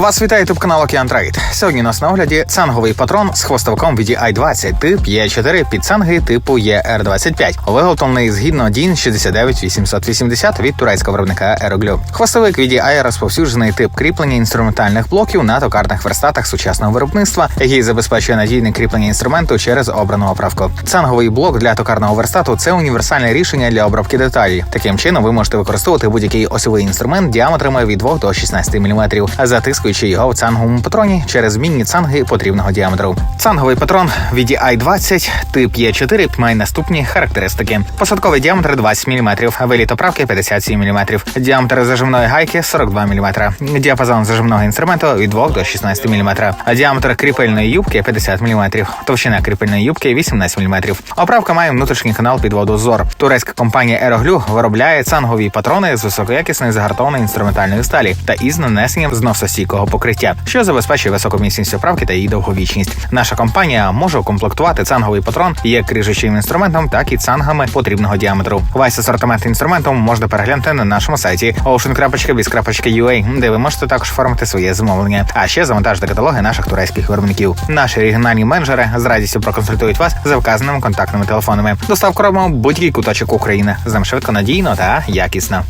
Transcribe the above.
Вас вітає ютуб канал Океан Трейд. Сьогодні у нас на огляді цанговий патрон з хвостовиком VDI 20 тип Е4 під цанги типу ER25, виготовлений згідно DIN 69880 від турецького виробника Aeroglue. Хвостовик VDI розповсюджений тип кріплення інструментальних блоків на токарних верстатах сучасного виробництва, який забезпечує надійне кріплення інструменту через обрану оправку. Цанговий блок для токарного верстату це універсальне рішення для обробки деталі. Таким чином, ви можете використовувати будь-який осьовий інструмент діаметрами від 2 до 16 мм, затискуючи його в цанговому патроні через змінні цанги потрібного діаметру. Цанговий патрон VDI 20 тип Е4 має наступні характеристики: посадковий діаметр 20 мм, виліт оправки 57 мм, діаметр зажимної гайки 42 мм, діапазон зажимного інструменту від 2 до 16 мм, діаметр кріпельної юбки 50 мм, товщина кріпельної юбки 18 мм. Оправка має внутрішній канал підводу зор. Турецька компанія Aeroglue виробляє цангові патрони з високоякісної загартованої інструментальної сталі та із нанесенням зносостійкого покриття, що забезпечує високу міцність оправки та її довговічність. Наша компанія може укомплектувати цанговий патрон як ріжучим інструментом, так і цангами потрібного діаметру. Весь асортимент інструменту можна переглянути на нашому сайті ocean.biz.ua, де ви можете також оформити своє замовлення, а ще завантажити каталоги наших турецьких виробників. Наші регіональні менеджери з радістю проконсультують вас за вказаними контактними телефонами. Доставку робимо будь-який куточок України. З ним швидко, надійно та якісно.